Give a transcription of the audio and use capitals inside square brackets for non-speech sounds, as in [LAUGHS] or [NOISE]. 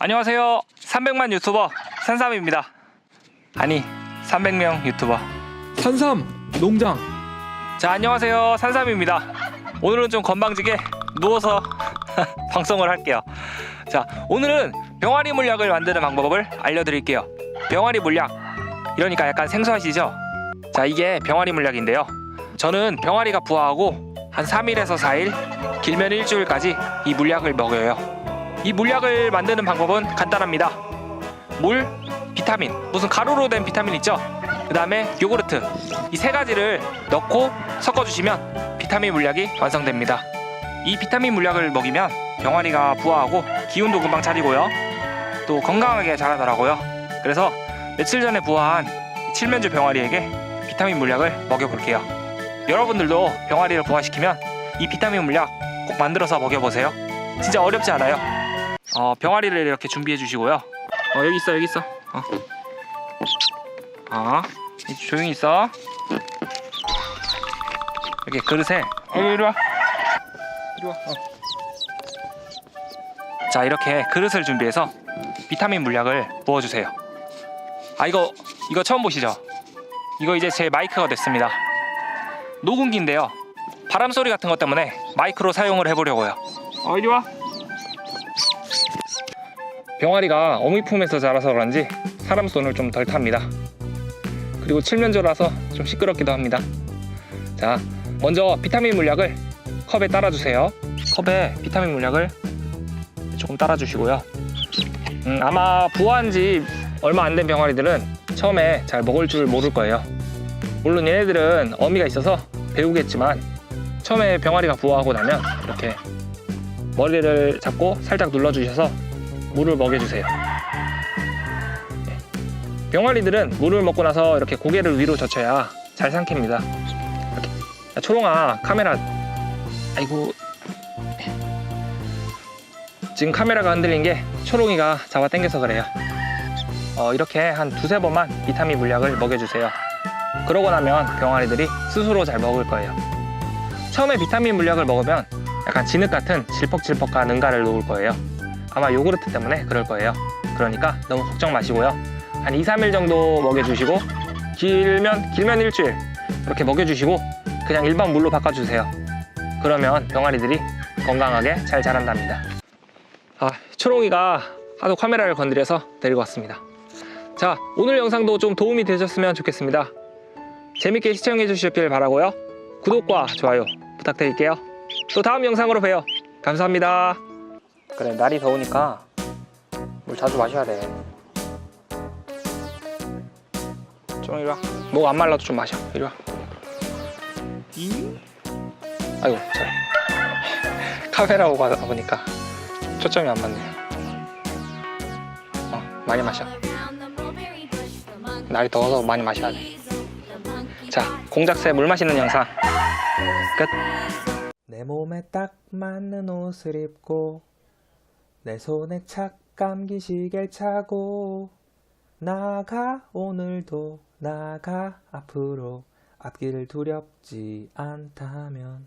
안녕하세요. 300만 유튜버 산삼입니다. 아니, 300명 유튜버. 산삼 농장 자, 안녕하세요. 산삼입니다. 오늘은 좀 건방지게 누워서 [LAUGHS] 방송을 할게요. 자, 오늘은 병아리 물약을 만드는 방법을 알려드릴게요. 병아리 물약. 이러니까 약간 생소하시죠? 자, 이게 병아리 물약인데요. 저는 병아리가 부화하고 한 3일에서 4일, 길면 일주일까지 이 물약을 먹여요. 이 물약을 만드는 방법은 간단합니다. 물, 비타민, 무슨 가루로 된 비타민 있죠? 그 다음에 요구르트 이 세 가지를 넣고 섞어주시면 비타민 물약이 완성됩니다. 이 비타민 물약을 먹이면 병아리가 부화하고 기운도 금방 차리고요. 또 건강하게 자라더라고요. 그래서 며칠 전에 부화한 칠면조 병아리에게 비타민 물약을 먹여볼게요. 여러분들도 병아리를 부화시키면 이 비타민 물약 꼭 만들어서 먹여보세요. 진짜 어렵지 않아요. 어, 병아리를 이렇게 준비해 주시고요. 어, 여기 있어, 여기 있어. 어. 어, 조용히 있어. 이렇게 그릇에 어, 이리 와. 이리 와. 어. 자, 이렇게 그릇을 준비해서 비타민 물약을 부어주세요. 아, 이거 이거 처음 보시죠? 이거 이제 제 마이크가 됐습니다. 녹음기인데요. 바람 소리 같은 것 때문에 마이크로 사용을 해보려고요. 어, 이리 와. 병아리가 어미 품에서 자라서 그런지 사람 손을 좀 덜 탑니다. 그리고 칠면조라서 좀 시끄럽기도 합니다. 자, 먼저 비타민 물약을 컵에 따라주세요. 컵에 비타민 물약을 조금 따라주시고요. 음, 아마 부화한 지 얼마 안 된 병아리들은 처음에 잘 먹을 줄 모를 거예요. 물론 얘네들은 어미가 있어서 배우겠지만 처음에 병아리가 부화하고 나면 이렇게 머리를 잡고 살짝 눌러주셔서 물을 먹여주세요. 네. 병아리들은 물을 먹고 나서 이렇게 고개를 위로 젖혀야 잘 삼킵니다. 이렇게. 야, 초롱아 카메라 아이고 지금 카메라가 흔들린 게 초롱이가 잡아 당겨서 그래요. 어, 이렇게 한 두세 번만 비타민 물약을 먹여주세요. 그러고 나면 병아리들이 스스로 잘 먹을 거예요. 처음에 비타민 물약을 먹으면 약간 진흙 같은 질퍽질퍽한 응가를 놓을 거예요. 아마 요구르트 때문에 그럴 거예요. 그러니까 너무 걱정 마시고요. 한 2, 3일 정도 먹여주시고 길면 길면 일주일 이렇게 먹여주시고 그냥 일반 물로 바꿔주세요. 그러면 병아리들이 건강하게 잘 자란답니다. 아, 초롱이가 하도 카메라를 건드려서 데리고 왔습니다. 자, 오늘 영상도 좀 도움이 되셨으면 좋겠습니다. 재밌게 시청해 주셨길 바라고요. 구독과 좋아요 부탁드릴게요. 또 다음 영상으로 봬요. 감사합니다. 그래, 날이 더우니까 물 자주 마셔야 돼. 좀 이리 와. 목 안 말라도 좀 마셔. 이리 와. 아이고, 저 카메라 보고 하다 보니까 초점이 안 맞네요. 어, 많이 마셔. 날이 더워서 많이 마셔야 돼. 자, 공작새 물 마시는 영상 끝. 내 몸에 딱 맞는 옷을 입고 내 손에 착 감긴 시계를 차고 나가 오늘도 나가 앞으로 앞길을 두렵지 않다면